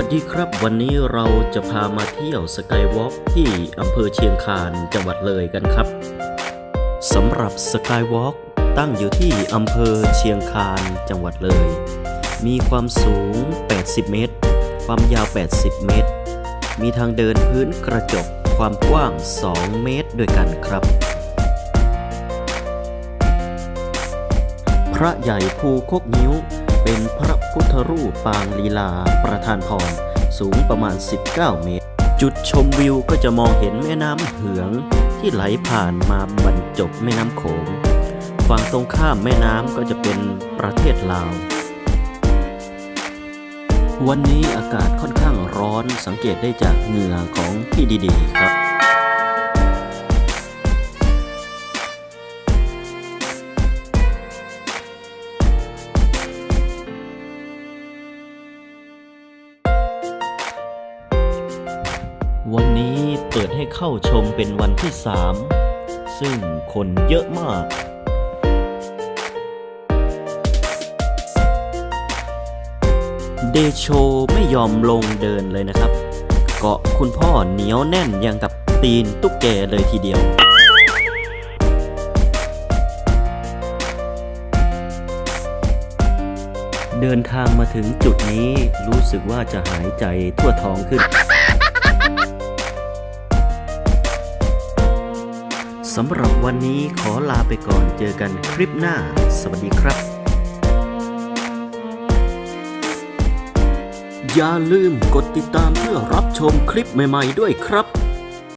ัสดีครับ วันนี้เราจะพามาเที่ยวสกายวอล์กที่อำเภอเชียงคานจังหวัดเลยกันครับสำหรับสกายวอล์กตั้งอยู่ที่อำเภอเชียงคานจังหวัดเลย มีความสูง 80 เมตร ความยาว 80 เมตร มีทางเดินพื้นกระจกความกว้าง 2 เมตรด้วยกันครับ พระใหญ่ภูคกนิ้ว เป็นพระพุทธรูปปางลีลาประธานพร สูงประมาณ 19 เมตร จุดชมวิวก็จะมองเห็นแม่น้ำเหืองที่ไหลผ่านมาบรรจบแม่น้ำโขง ฝั่งตรงข้ามแม่น้ำก็จะเป็นประเทศลาว วันนี้อากาศค่อนข้างร้อนสังเกตได้จากเหงื่อของพี่ดีๆครับ วันนี้เปิดให้เข้าชมเป็นวันที่ 3 ซึ่งคนเยอะมาก เดโชไม่ยอมลงเดินเลยนะครับ เกาะคุณพ่อเหนียวแน่นอย่างกับตีนตุ๊กแกเลยทีเดียว เดินทางมาถึงจุดนี้รู้สึกว่าจะหายใจทั่วท้องขึ้น สำหรับวันนี้ขอลาไปก่อนเจอกันคลิปหน้า สวัสดีครับ อย่าลืมกดติดตามเพื่อรับชมคลิปใหม่ ๆ ด้วยครับ